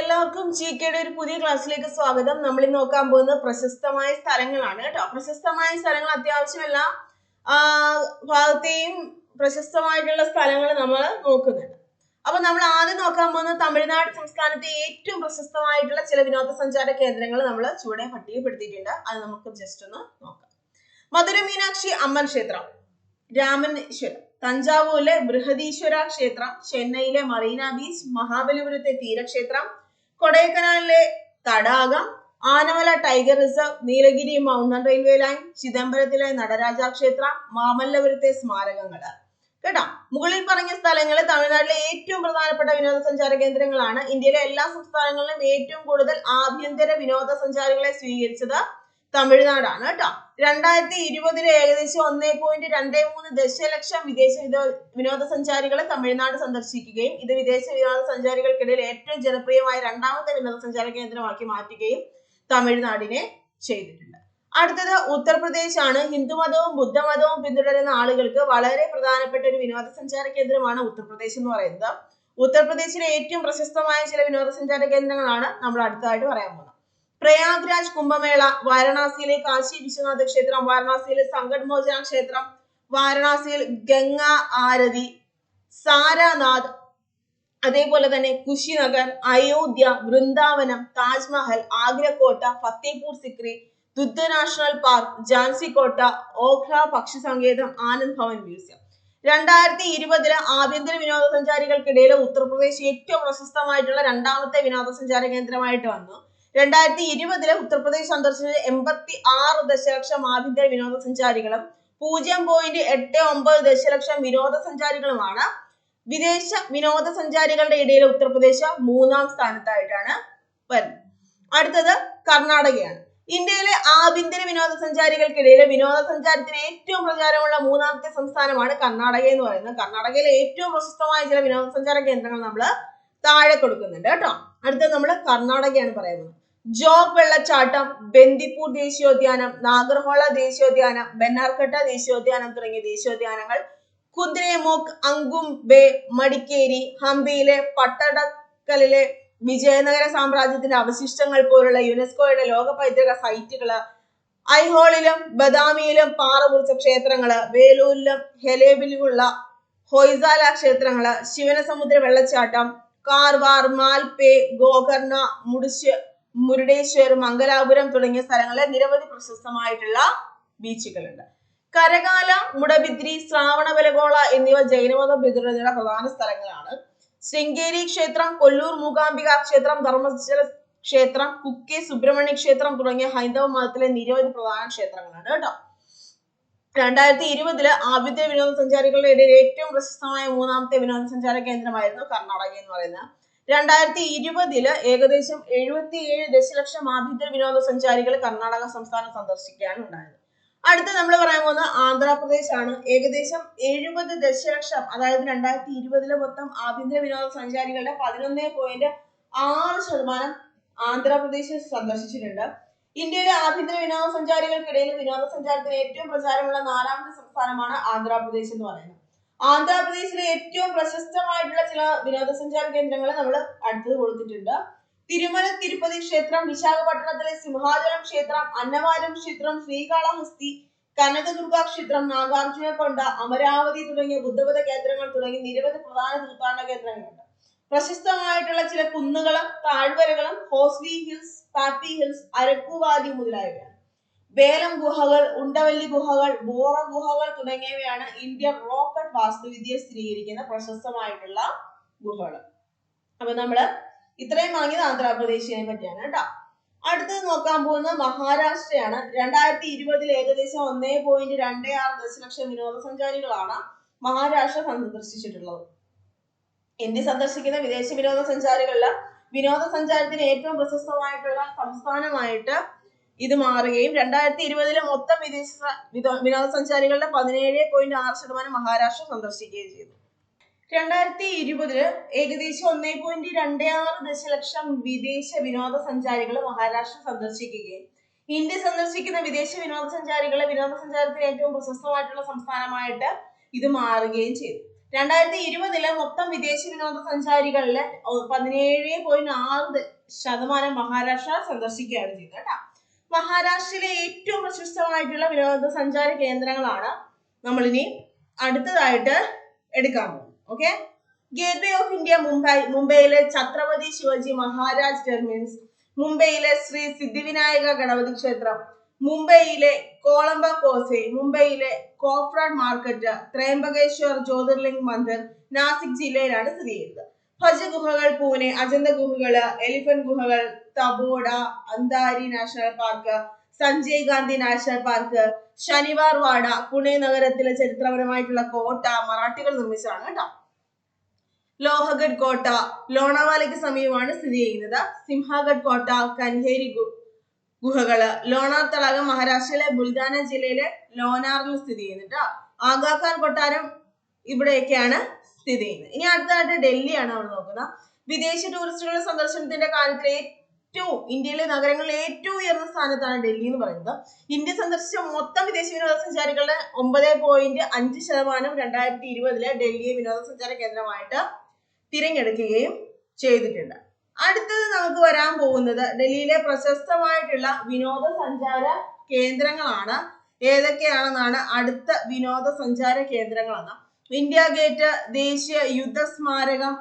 എല്ലാവർക്കും ജി കെയുടെ ഒരു പുതിയ ക്ലാസ്സിലേക്ക് സ്വാഗതം. നമ്മൾ ഇന്ന് നോക്കാൻ പോകുന്നത് പ്രശസ്തമായ സ്ഥലങ്ങളാണ് കേട്ടോ. പ്രശസ്തമായ സ്ഥലങ്ങൾ അത്യാവശ്യം എല്ലാ ഭാഗത്തെയും പ്രശസ്തമായിട്ടുള്ള സ്ഥലങ്ങൾ നമ്മൾ നോക്കുന്നുണ്ട്. അപ്പൊ നമ്മൾ ആദ്യം നോക്കാൻ പോകുന്ന തമിഴ്നാട് സംസ്ഥാനത്തെ ഏറ്റവും പ്രശസ്തമായിട്ടുള്ള ചില വിനോദസഞ്ചാര കേന്ദ്രങ്ങൾ നമ്മൾ ചുവടെ പട്ടികപ്പെടുത്തിയിട്ടുണ്ട്. അത് നമുക്ക് ജസ്റ്റ് ഒന്ന് നോക്കാം. മധുര മീനാക്ഷി അമ്മൻ ക്ഷേത്രം രാമനേശ്വരം തഞ്ചാവൂരിലെ ബൃഹദീശ്വര ക്ഷേത്രം ചെന്നൈയിലെ മറീന ബീച്ച് മഹാബലിപുരത്തെ തീരക്ഷേത്രം കൊടൈക്കനാലിലെ തടാകം Anamala tiger reserve Nilgiri mountain railway line ചിദംബരത്തിലെ Nataraja ക്ഷേത്രം മാമല്ലപുരത്തെ സ്മാരകങ്ങൾ. കേട്ടോ? മുകളിൽ പറഞ്ഞ സ്ഥലങ്ങൾ തമിഴ്നാട്ടിലെ ഏറ്റവും പ്രധാനപ്പെട്ട വിനോദസഞ്ചാര കേന്ദ്രങ്ങളാണ്. ഇന്ത്യയിലെ എല്ലാ സംസ്ഥാനങ്ങളിലും ഏറ്റവും കൂടുതൽ ആഭ്യന്തര വിനോദസഞ്ചാരികളെ സ്വീകരിച്ചത് തമിഴ്നാടാണ് കേട്ടോ. രണ്ടായിരത്തി ഇരുപതിലെ ഏകദേശം ഒന്നേ പോയിന്റ് രണ്ടേ മൂന്ന് ദശലക്ഷം വിദേശ വിനോദ വിനോദസഞ്ചാരികളെ തമിഴ്നാട് സന്ദർശിക്കുകയും ഇത് വിദേശ വിനോദസഞ്ചാരികൾക്കിടയിൽ ഏറ്റവും ജനപ്രിയമായ രണ്ടാമത്തെ വിനോദസഞ്ചാര കേന്ദ്രമാക്കി മാറ്റുകയും തമിഴ്നാടിനെ ചെയ്തിട്ടുണ്ട്. അടുത്തത് ഉത്തർപ്രദേശ് ആണ് ഹിന്ദുമതവും ബുദ്ധമതവും പിന്തുടരുന്ന ആളുകൾക്ക് വളരെ പ്രധാനപ്പെട്ട ഒരു വിനോദസഞ്ചാര കേന്ദ്രമാണ് ഉത്തർപ്രദേശ് എന്ന് പറയുന്നത്. ഉത്തർപ്രദേശിലെ ഏറ്റവും പ്രശസ്തമായ ചില വിനോദസഞ്ചാര കേന്ദ്രങ്ങളാണ് നമ്മൾ അടുത്തതായിട്ട് പറയാൻ പോകുന്നത്. പ്രയാഗ്രാജ് കുംഭമേള വാരണാസിയിലെ കാശി വിശ്വനാഥ ക്ഷേത്രം വാരണാസിയിലെ സങ്കട് മോചന ക്ഷേത്രം വാരണാസിയിൽ ഗംഗ ആരതി സാരാനാഥ് അതേപോലെ തന്നെ കുശിനഗർ അയോധ്യ വൃന്ദാവനം താജ്മഹൽ ആഗ്രക്കോട്ട ഫത്തേപൂർ സിക്രി ദുദ്ധ നാഷണൽ പാർക്ക് ജാൻസി കോട്ട ഓഖ്ല പക്ഷി സങ്കേതം ആനന്ദ് ഭവൻ മ്യൂസിയം. രണ്ടായിരത്തി ഇരുപതിൽ ആഭ്യന്തര വിനോദസഞ്ചാരികൾക്കിടയിൽ ഉത്തർപ്രദേശ് ഏറ്റവും പ്രശസ്തമായിട്ടുള്ള രണ്ടാമത്തെ വിനോദസഞ്ചാര കേന്ദ്രമായിട്ട് വന്നു രണ്ടായിരത്തി ഇരുപതിലെ ഉത്തർപ്രദേശ് സന്ദർശിച്ച എൺപത്തി ആറ് ദശലക്ഷം ആഭ്യന്തര വിനോദസഞ്ചാരികളും പൂജ്യം പോയിന്റ് എട്ട് ഒമ്പത് ദശലക്ഷം വിനോദസഞ്ചാരികളുമാണ്. വിദേശ വിനോദസഞ്ചാരികളുടെ ഇടയിൽ ഉത്തർപ്രദേശ് മൂന്നാം സ്ഥാനത്തായിട്ടാണ് വരുന്നത്. അടുത്തത് കർണാടകയാണ്. ഇന്ത്യയിലെ ആഭ്യന്തര വിനോദസഞ്ചാരികൾക്കിടയിൽ വിനോദസഞ്ചാരത്തിന് ഏറ്റവും പ്രചാരമുള്ള മൂന്നാമത്തെ സംസ്ഥാനമാണ് കർണാടക എന്ന് പറയുന്നത്. കർണാടകയിലെ ഏറ്റവും പ്രശസ്തമായ ചില വിനോദസഞ്ചാര കേന്ദ്രങ്ങൾ നമ്മൾ താഴെ കൊടുക്കുന്നുണ്ട് കേട്ടോ. അടുത്തത് നമ്മൾ കർണാടകയാണ് പറയുന്നത് ജോഗ് വെള്ളച്ചാട്ടം ബന്ദിപ്പൂർ ദേശീയോദ്യാനം നാഗർഹോള ദേശീയോദ്യാനം ബെന്നാർഘട്ട ദേശീയോദ്യാനം തുടങ്ങിയ ദേശീയോദ്യാനങ്ങൾ കുദ്രേമുഖ് അങ്കും ബേ മടിക്കേരി ഹംപിയിലെ പട്ടടക്കലിലെ വിജയനഗര സാമ്രാജ്യത്തിന്റെ അവശിഷ്ടങ്ങൾ പോലുള്ള യുനെസ്കോയുടെ ലോക പൈതൃക സൈറ്റുകൾ ഐഹോളിലും ബദാമിയിലും പാറ മുറിച്ച ക്ഷേത്രങ്ങൾ വേലൂരിലും ഹെലേബിലുമുള്ള ഹൊയ്സാല ക്ഷേത്രങ്ങൾ ശിവനസമുദ്ര വെള്ളച്ചാട്ടം കാർവാർ മാൽപേ ഗോകർണ മുടിശ്ശ മുരുടേശ്വർ മംഗലാപുരം തുടങ്ങിയ സ്ഥലങ്ങളിൽ നിരവധി പ്രശസ്തമായിട്ടുള്ള ബീച്ചുകളുണ്ട്. കരകാല മുടബിദ്രി ശ്രാവണബലഗോള എന്നിവ ജൈനമത പിന്തുടരുന്ന പ്രധാന സ്ഥലങ്ങളാണ്. ശൃംഗേരി ക്ഷേത്രം കൊല്ലൂർ മൂകാംബിക ക്ഷേത്രം ധർമ്മസ്ഥല ക്ഷേത്രം കുക്കെ സുബ്രഹ്മണ്യ ക്ഷേത്രം തുടങ്ങിയ ഹൈന്ദവ മതത്തിലെ നിരവധി പ്രധാന ക്ഷേത്രങ്ങളാണ് കേട്ടോ. രണ്ടായിരത്തി ഇരുപതിൽ ആഭ്യന്തര വിനോദസഞ്ചാരികളുടെ ഇടയിൽ ഏറ്റവും പ്രശസ്തമായ മൂന്നാമത്തെ വിനോദസഞ്ചാര കേന്ദ്രമായിരുന്നു കർണാടക എന്ന് പറയുന്നത്. രണ്ടായിരത്തി ഇരുപതിൽ ഏകദേശം എഴുപത്തി ഏഴ് ദശലക്ഷം ആഭ്യന്തര വിനോദസഞ്ചാരികൾ കർണാടക സംസ്ഥാനം സന്ദർശിക്കുകയാണ് ഉണ്ടായത്. അടുത്ത നമ്മൾ പറയാൻ പോകുന്നത് ആന്ധ്രാപ്രദേശ് ആണ് ഏകദേശം എഴുപത് ദശലക്ഷം അതായത് രണ്ടായിരത്തി ഇരുപതിലെ മൊത്തം ആഭ്യന്തര വിനോദസഞ്ചാരികളുടെ പതിനൊന്ന് പോയിന്റ് ആറ് ശതമാനം ആന്ധ്രാപ്രദേശ് സന്ദർശിച്ചിട്ടുണ്ട്. ഇന്ത്യയിലെ ആഭ്യന്തര വിനോദസഞ്ചാരികൾക്കിടയിൽ വിനോദസഞ്ചാരത്തിന് ഏറ്റവും പ്രചാരമുള്ള നാലാമത്തെ സംസ്ഥാനമാണ് ആന്ധ്രാപ്രദേശ് എന്ന് പറയുന്നത്. ആന്ധ്രാപ്രദേശിലെ ഏറ്റവും പ്രശസ്തമായിട്ടുള്ള ചില വിനോദസഞ്ചാര കേന്ദ്രങ്ങൾ നമ്മൾ അടുത്തത് കൊടുത്തിട്ടുണ്ട്. തിരുമല തിരുപ്പതി ക്ഷേത്രം വിശാഖപട്ടണത്തിലെ സിംഹാചലം ക്ഷേത്രം അന്നവാരം ക്ഷേത്രം ശ്രീകാളഹസ്തി കനകദുർഗ ക്ഷേത്രം നാഗാർജുന കൊണ്ട അമരാവതി തുടങ്ങിയ ബുദ്ധമത കേന്ദ്രങ്ങൾ തുടങ്ങി നിരവധി പ്രധാന തീർത്ഥാടന കേന്ദ്രങ്ങളുണ്ട്. പ്രശസ്തമായിട്ടുള്ള ചില കുന്നുകളും താഴ്വരകളും ഹോസ്ലി ഹിൽസ് പാപ്പി ഹിൽസ് അരക്കുവാലി മുതലായവയാണ്. വേലം ഗുഹകൾ ഉണ്ടവല്ലി ഗുഹകൾ ബോറ ഗുഹകൾ തുടങ്ങിയവയാണ് ഇന്ത്യൻ റോക്കറ്റ് വാസ്തുവിദ്യയെ സ്ഥിരീകരിക്കുന്ന പ്രശസ്തമായിട്ടുള്ള ഗുഹകൾ. അപ്പൊ നമ്മൾ ഇത്രയും വാങ്ങിയത് ആന്ധ്രാപ്രദേശിനെ പറ്റിയാണ് കേട്ടോ. അടുത്തത് നോക്കാൻ പോകുന്ന മഹാരാഷ്ട്രയാണ്. രണ്ടായിരത്തി ഇരുപതിൽ ഏകദേശം ഒന്നേ പോയിന്റ് രണ്ടേ ആറ് ദശലക്ഷം വിനോദസഞ്ചാരികളാണ് മഹാരാഷ്ട്ര സന്ദർശിച്ചിട്ടുള്ളത്. ഇന്ത്യ സന്ദർശിക്കുന്ന വിദേശ വിനോദസഞ്ചാരികളിൽ വിനോദസഞ്ചാരത്തിന് ഏറ്റവും പ്രശസ്തമായിട്ടുള്ള സംസ്ഥാനമായിട്ട് ഇത് മാറുകയും രണ്ടായിരത്തി ഇരുപതിലെ മൊത്തം വിദേശ വിനോ- വിനോദസഞ്ചാരികളുടെ പതിനേഴ് പോയിന്റ് ആറ് ശതമാനം മഹാരാഷ്ട്ര സന്ദർശിക്കുകയും ചെയ്തു. രണ്ടായിരത്തി ഇരുപതിൽ ഏകദേശം ഒന്നേ പോയിന്റ് രണ്ടേ ആറ് ദശലക്ഷം വിദേശ വിനോദസഞ്ചാരികൾ മഹാരാഷ്ട്ര സന്ദർശിക്കുകയും ഇന്ത്യ സന്ദർശിക്കുന്ന വിദേശ വിനോദസഞ്ചാരികളെ വിനോദസഞ്ചാരത്തിന് ഏറ്റവും പ്രശസ്തമായിട്ടുള്ള സംസ്ഥാനമായിട്ട് ഇത് മാറുകയും ചെയ്തു. രണ്ടായിരത്തി ഇരുപതിലെ മൊത്തം വിദേശ വിനോദസഞ്ചാരികളിലെ പതിനേഴ് പോയിന്റ് ആറ് ശതമാനം മഹാരാഷ്ട്ര സന്ദർശിക്കുകയാണ് ചെയ്തത് കേട്ടോ. മഹാരാഷ്ട്രയിലെ ഏറ്റവും പ്രശസ്തമായിട്ടുള്ള വിനോദസഞ്ചാര കേന്ദ്രങ്ങളാണ് നമ്മളിനി അടുത്തതായിട്ട് എടുക്കാൻ പോകുന്നത്. Okay gateway of India Mumbai മുംബൈയിലെ ഛത്രപതി ശിവജി മഹാരാജ് ടെർമിൻസ് മുംബൈയിലെ ശ്രീ സിദ്ധിവിനായക ഗണപതി ക്ഷേത്രം മുംബൈയിലെ കോളംബ കോസെ മുംബൈയിലെ കോഫ്രാഡ് മാർക്കറ്റ് ത്രയംബകേശ്വർ ജ്യോതിർലിംഗ് മന്ദിർ നാസിക് ജില്ലയിലാണ് സ്ഥിതി ചെയ്യുന്നത്. ഭജ ഗുഹകൾ പൂനെ അജന്ത ഗുഹകൾ എലിഫന്റ് ഗുഹകൾ Tadoba Andhari national park Sanjay Gandhi national park Shaniwar Wada Pune നഗരത്തിലെ ചരിത്രപരമായിട്ടുള്ള കോട്ട മറാഠികൾ നിർമ്മിച്ചതാണ് കേട്ടോ. ലോഹഗഡ് കോട്ട ലോണാവാലയ്ക്ക് സമീപമാണ് സ്ഥിതി ചെയ്യുന്നത്. സിംഹഗഡ് കോട്ട കൻഹേരി ഗുഹകൾ ലോണാർ തടാകം മഹാരാഷ്ട്രയിലെ ബുൽദാന ജില്ലയിലെ ലോനാറിൽ സ്ഥിതി ചെയ്യുന്നുണ്ട് ആഗാഖാൻ കൊട്ടാരം ഇവിടെയൊക്കെയാണ് സ്ഥിതി ചെയ്യുന്നത് ഇനി അടുത്തതായിട്ട് ഡൽഹിയാണ് നമ്മൾ നോക്കുന്നത്. വിദേശ ടൂറിസ്റ്റുകളുടെ സന്ദർശനത്തിന്റെ കാലത്തിൽ ഏറ്റവും ഇന്ത്യയിലെ നഗരങ്ങളിൽ ഏറ്റവും ഉയർന്ന സ്ഥാനത്താണ് ഡൽഹി എന്ന് പറയുന്നത്. ഇന്ത്യ സന്ദർശിച്ച മൊത്തം വിദേശ വിനോദസഞ്ചാരികളുടെ ഒമ്പത് പോയിന്റ് അഞ്ച് ശതമാനം രണ്ടായിരത്തി ഇരുപതിലെ ഡൽഹിയെ വിനോദസഞ്ചാര കേന്ദ്രമായിട്ട് തിരഞ്ഞെടുക്കുകയും ചെയ്തിട്ടുണ്ട്. അടുത്തത് നമുക്ക് വരാൻ പോകുന്നത് ഡൽഹിയിലെ പ്രശസ്തമായിട്ടുള്ള വിനോദസഞ്ചാര കേന്ദ്രങ്ങളാണ്. ഏതൊക്കെയാണെന്നാണ് അടുത്ത വിനോദസഞ്ചാര കേന്ദ്രങ്ങളെന്ന്. ഇന്ത്യ ഗേറ്റ് ദേശീയ യുദ്ധ സ്മാരകം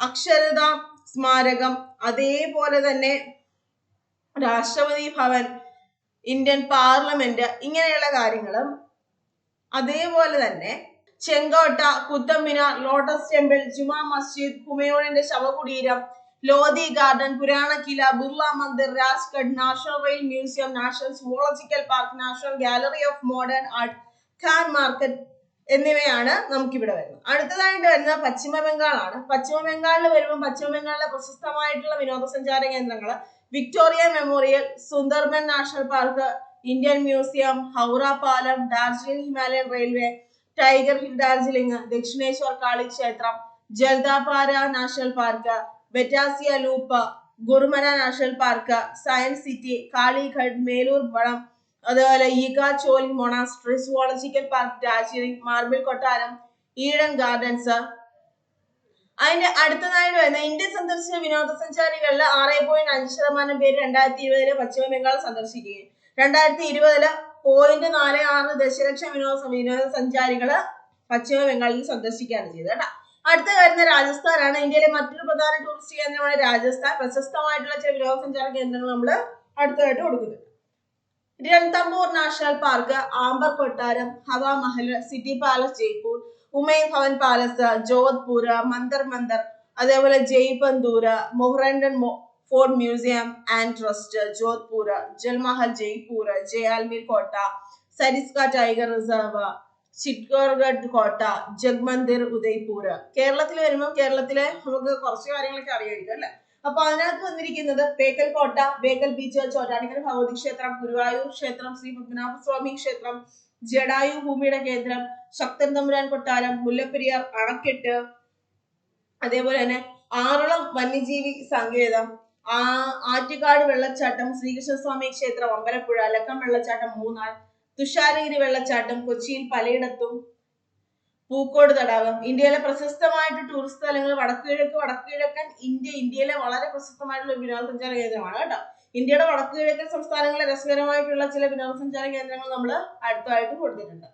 അക്ഷരതാ സ്മാരകം അതേപോലെ തന്നെ രാഷ്ട്രപതി ഭവൻ ഇന്ത്യൻ പാർലമെന്റ് ഇങ്ങനെയുള്ള കാര്യങ്ങളും. അതേപോലെ തന്നെ ചെങ്കോട്ട കുത്തമ്പിന ലോട്ടസ് ടെമ്പിൾ ജുമാ മസ്ജിദ് ഹുമയൂണിന്റെ ശവകുടീരം Lodhi garden Purana Qila Birla Mandir Rajghat national rail museum national zoological park national gallery of modern art Khan market എന്നിവയാണ് നമുക്കിവിടെ വരുന്നത്. അടുത്തതായിട്ട് വരുന്ന പശ്ചിമ ബംഗാളാണ്. പശ്ചിമ ബംഗാളിൽ വരുമ്പോൾ പശ്ചിമ ബംഗാളിലെ പ്രശസ്തമായിട്ടുള്ള വിനോദസഞ്ചാര കേന്ദ്രങ്ങൾ Victoria memorial Sundarban national park Indian museum Howrah പാലം Darjeeling Himalayan railway tiger hill Darjeeling Dakshineswar Kali ക്ഷേത്രം Jaldapara national park Batasia loop Gurumara national park science city Kalighat Melur വളം അതുപോലെ Yiga Choeling monastery zoological park Darjeeling marble കൊട്ടാരം Eden gardens. അതിന്റെ അടുത്തതായിട്ട് വരുന്ന India സന്ദർശിച്ച വിനോദസഞ്ചാരികളിൽ ആറ് പോയിന്റ് അഞ്ച് ശതമാനം പേര് രണ്ടായിരത്തി ഇരുപതിൽ പശ്ചിമ ബംഗാൾ സന്ദർശിക്കുകയും. രണ്ടായിരത്തി ഇരുപതിൽ പോയിന്റ് നാല് ആറ് ദശലക്ഷം വിനോദ വിനോദസഞ്ചാരികൾ പശ്ചിമ ബംഗാളിൽ സന്ദർശിക്കുകയാണ് ചെയ്തത് കേട്ടോ. അടുത്ത വരുന്ന രാജസ്ഥാനാണ്. ഇന്ത്യയിലെ മറ്റൊരു പ്രധാന ടൂറിസ്റ്റ് കേന്ദ്രമാണ് രാജസ്ഥാൻ. പ്രശസ്തമായിട്ടുള്ള ചില വിനോദസഞ്ചാര കേന്ദ്രങ്ങൾ നമ്മൾ അടുത്തതായിട്ട് കൊടുക്കുന്നത് രൺതംബൂർ നാഷണൽ പാർക്ക് ആംബർ കൊട്ടാരം Hawa Mahal city palace Jaipur Umaid Bhawan palace Jodhpur Mantar മന്ദർ അതേപോലെ ജയ്പന്തൂർ മൊഹ്റൻഡൻ fort museum and trust Jodhpur Jal Mahal Jaipur Jaisalmer കോട്ട സരിസ്ക ടൈഗർ റിസർവ് ചിറ്റോർഗഡ് കോട്ട ജഗ്മന്ദിർ ഉദയ്പൂർ. കേരളത്തിൽ വരുമ്പോൾ കേരളത്തിലെ നമുക്ക് കുറച്ച് കാര്യങ്ങളൊക്കെ അറിയായിരിക്കും അല്ലെ? അപ്പൊ അതിനകത്ത് വന്നിരിക്കുന്നത് ബേക്കൽ കോട്ട ബേക്കൽ ബീച്ച് ചോറ്റാനിക്കൽ ഭഗവതി ക്ഷേത്രം ഗുരുവായൂർ ക്ഷേത്രം ശ്രീ പത്മനാഭ സ്വാമി ക്ഷേത്രം ജഡായു ഭൂമിയുടെ കേന്ദ്രം ശക്തൻ തമ്പുരാൻ കൊട്ടാരം മുല്ലപ്പെരിയാർ അണക്കെട്ട് അതേപോലെ തന്നെ ആറളം വന്യജീവി സങ്കേതം ആ ആറ്റുകാട് വെള്ളച്ചാട്ടം ശ്രീകൃഷ്ണസ്വാമി ക്ഷേത്രം അമ്പലപ്പുഴ ലക്കം വെള്ളച്ചാട്ടം മൂന്നാർ തുഷാരഗിരി വെള്ളച്ചാട്ടം കൊച്ചിയിൽ പലയിടത്തും പൂക്കോട് തടാകം. ഇന്ത്യയിലെ പ്രശസ്തമായിട്ട് ടൂറിസ്റ്റ് സ്ഥലങ്ങൾ വടക്കുകിഴക്ക് വടക്കുകിഴക്കൻ ഇന്ത്യ. ഇന്ത്യയിലെ വളരെ പ്രശസ്തമായിട്ടുള്ള വിനോദസഞ്ചാര കേന്ദ്രമാണ് കേട്ടോ. ഇന്ത്യയുടെ വടക്കുകിഴക്കൻ സംസ്ഥാനങ്ങളിലെ രസകരമായിട്ടുള്ള ചില വിനോദസഞ്ചാര കേന്ദ്രങ്ങൾ നമ്മൾ അടുത്തായിട്ട് കൊടുത്തിട്ടുണ്ട്.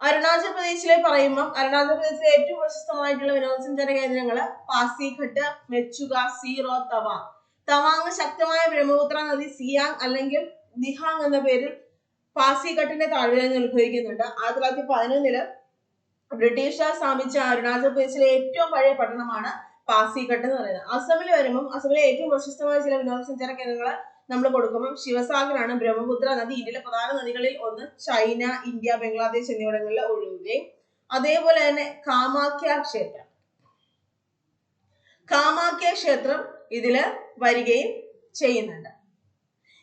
അരുണാചൽ പ്രദേശിലെ പറയുമ്പോൾ അരുണാചൽ പ്രദേശിലെ ഏറ്റവും പ്രശസ്തമായിട്ടുള്ള വിനോദസഞ്ചാര കേന്ദ്രങ്ങൾ പാസിഘട്ട് മെച്ചുക സീറോ തവാങ് തവാങ് ശക്തമായ ബ്രഹ്മപുത്ര നദി സിയാങ് അല്ലെങ്കിൽ ദിഹാങ് എന്ന പേരിൽ പാസിഘട്ടിന്റെ താഴ്വരയിൽ നിന്ന് ഉത്ഭവിക്കുന്നുണ്ട്. ആയിരത്തി തൊള്ളായിരത്തി പതിനൊന്നിൽ ബ്രിട്ടീഷുകാർ സ്ഥാപിച്ച അരുണാചൽ പ്രദേശിലെ ഏറ്റവും പഴയ പട്ടണമാണ് പാസിഘട്ട് എന്ന് പറയുന്നത്. അസമിൽ വരുമ്പം അസമിലെ ഏറ്റവും പ്രശസ്തമായ ചില വിനോദസഞ്ചാര കേന്ദ്രങ്ങൾ നമ്മൾ കൊടുക്കുമ്പോൾ ശിവസാഗറാണ്. ബ്രഹ്മപുത്ര നദി ഇന്ത്യയിലെ പ്രധാന നദികളിൽ ഒന്ന് ചൈന ഇന്ത്യ ബംഗ്ലാദേശ് എന്നിവിടങ്ങളിൽ ഒഴുകുകയും അതേപോലെ തന്നെ കാമാഖ്യ ക്ഷേത്രം. കാമാഖ്യ ക്ഷേത്രം ഇതിൽ വരികയും ചെയ്യുന്നുണ്ട്.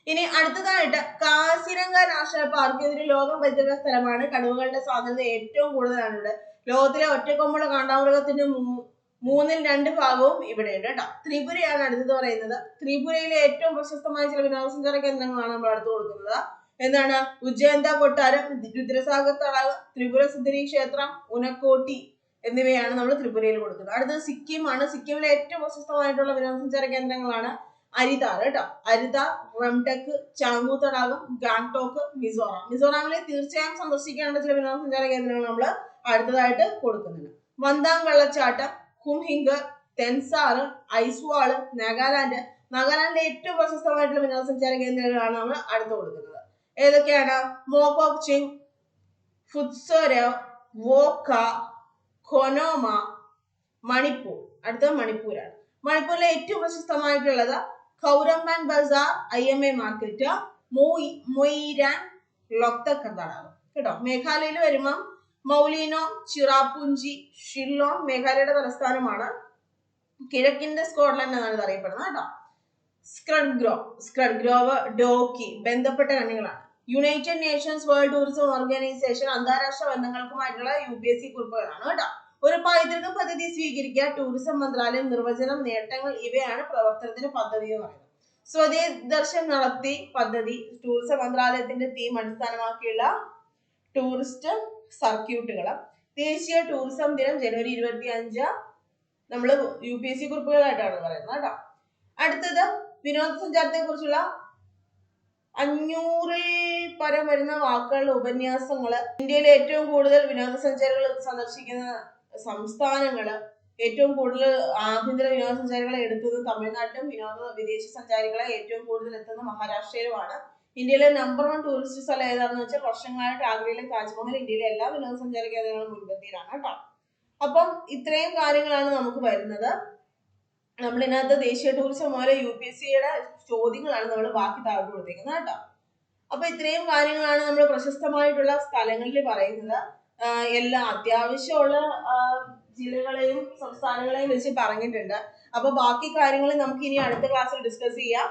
ഇനി അടുത്തതായിട്ട് കാസിരംഗ നാഷണൽ പാർക്ക് ഇതൊരു ലോകം പരിചയ സ്ഥലമാണ്. കടുവകളുടെ സാന്ദ്രത ഏറ്റവും കൂടുതലാണ് ഇവിടെ ലോകത്തിലെ ഒറ്റക്കൊമ്പുള്ള കാണ്ടാമൃഗത്തിന്റെ മൂന്നിൽ രണ്ട് ഭാഗവും ഇവിടെയുണ്ട് കേട്ടോ. ത്രിപുരയാണ് അടുത്തത് പറയുന്നത്. ത്രിപുരയിലെ ഏറ്റവും പ്രശസ്തമായ ചില വിനോദസഞ്ചാര കേന്ദ്രങ്ങളാണ് നമ്മൾ അടുത്ത് കൊടുക്കുന്നത്. എന്താണ്? ഉജ്ജയന്ത കൊട്ടാരം രുദ്രസാഗർ തടാകം ത്രിപുര സുന്ദരി ക്ഷേത്രം ഉനക്കോട്ടി എന്നിവയാണ് നമ്മൾ ത്രിപുരയിൽ കൊടുക്കുന്നത്. അടുത്തത് സിക്കിമാണ് സിക്കിമിലെ ഏറ്റവും പ്രശസ്തമായിട്ടുള്ള വിനോദസഞ്ചാര കേന്ദ്രങ്ങളാണ് അരിതാർ കേട്ടോ. അരിതാർ റംടെക് ചാങ്ങു തടാകം ഗാങ്ടോക്ക് മിസോറാം. മിസോറാമിലെ തീർച്ചയായും സന്ദർശിക്കേണ്ട ചില വിനോദസഞ്ചാര കേന്ദ്രങ്ങൾ നമ്മൾ അടുത്തതായിട്ട് കൊടുക്കുന്നുണ്ട്. വന്താങ് വെള്ളച്ചാട്ടം കുംഹിംഗ് തെൻസാർ ഐസ്വാൾ നാഗാലാൻഡ്. നാഗാലാൻഡിലെ ഏറ്റവും പ്രശസ്തമായിട്ടുള്ള വിനോദസഞ്ചാര കേന്ദ്രങ്ങളാണ് നമ്മൾ അടുത്ത് കൊടുക്കുന്നത്. ഏതൊക്കെയാണ്? മോകോക് ചിങ് ഫുത്സോര വോക്ക കൊനോമ മണിപ്പൂർ. അടുത്തത് മണിപ്പൂരാണ്. മണിപ്പൂരിലെ ഏറ്റവും പ്രശസ്തമായിട്ടുള്ളത് Khwairamband Bazar I M A market മൊയ് Moirang Loktak തടാകം കേട്ടോ? മേഘാലയയിൽ വരുമ്പം മൗലിനോ ചിറാപുഞ്ചി ഷില്ലോങ് മേഘാലയയുടെ തലസ്ഥാനമാണ്. കിഴക്കിന്റെ സ്കോട്ട്ലൻഡ് എന്നാണ് ഇത് അറിയപ്പെടുന്നത് കേട്ടോ. സ്ക്രഡ് ഗ്രോ ഡോക്കി ബന്ധപ്പെട്ട കണ്ണികളാണ്. United Nations World Tourism Organisation അന്താരാഷ്ട്ര ബന്ധങ്ങൾക്കുമായിട്ടുള്ള യു പി എസ് സി കുറിപ്പുകളാണ് കേട്ടോ. ഒരു പൈതൃക പദ്ധതി സ്വീകരിക്കുക ടൂറിസം മന്ത്രാലയം നിർവചനം നേട്ടങ്ങൾ ഇവയാണ് പ്രവർത്തനത്തിന്റെ പദ്ധതി എന്ന് പറയുന്നത്. സ്വദേശ നടത്തി പദ്ധതി ടൂറിസം മന്ത്രാലയത്തിന്റെ തീം അടിസ്ഥാനമാക്കിയുള്ള ടൂറിസ്റ്റ് സർക്യൂട്ടുകൾ ദേശീയ ടൂറിസം ദിനം ജനുവരി ഇരുപത്തി അഞ്ച് നമ്മൾ യു പി എസ് സി കുറിപ്പുകളായിട്ടാണ് പറയുന്നത് കേട്ടോ. അടുത്തത് വിനോദസഞ്ചാരത്തെ കുറിച്ചുള്ള അഞ്ഞൂറിൽ പരം വരുന്ന വാക്കുകളുടെ ഉപന്യാസങ്ങൾ. ഇന്ത്യയിലെ ഏറ്റവും കൂടുതൽ വിനോദസഞ്ചാരികൾ സന്ദർശിക്കുന്ന സംസ്ഥാനങ്ങൾ ഏറ്റവും കൂടുതൽ ആഭ്യന്തര വിനോദസഞ്ചാരികളെ എടുത്തത് തമിഴ്നാട്ടിലും വിനോദ വിദേശ സഞ്ചാരികളെ ഏറ്റവും കൂടുതൽ എത്തുന്ന മഹാരാഷ്ട്രയിലുമാണ്. ഇന്ത്യയിലെ നമ്പർ വൺ ടൂറിസ്റ്റ് സ്ഥലം ഏതാണെന്ന് വെച്ചാൽ വർഷങ്ങളായിട്ട് ആഗ്രയിലെ താജ്മഹൽ ഇന്ത്യയിലെ എല്ലാ വിനോദസഞ്ചാര കേന്ദ്രങ്ങളും മുൻപന്തിയിലാണ് കേട്ടോ. അപ്പം ഇത്രയും കാര്യങ്ങളാണ് നമുക്ക് വരുന്നത്. നമ്മൾ ഇതിനകത്ത് ദേശീയ ടൂറിസം പോലെ യു പി എസ് സിയുടെ ചോദ്യങ്ങളാണ് നമ്മൾ ബാക്കി താഴോട്ട് കൊടുത്തേക്കുന്നത് കേട്ടോ. അപ്പൊ ഇത്രയും കാര്യങ്ങളാണ് നമ്മൾ പ്രശസ്തമായിട്ടുള്ള സ്ഥലങ്ങളിൽ പറയുന്നത്. എല്ലാ അത്യാവശ്യമുള്ള ജില്ലകളെയും സംസ്ഥാനങ്ങളെയും വെച്ച് പറഞ്ഞിട്ടുണ്ട്. അപ്പോൾ ബാക്കി കാര്യങ്ങൾ നമുക്ക് ഇനി അടുത്ത ക്ലാസ്സിൽ ഡിസ്കസ് ചെയ്യാം.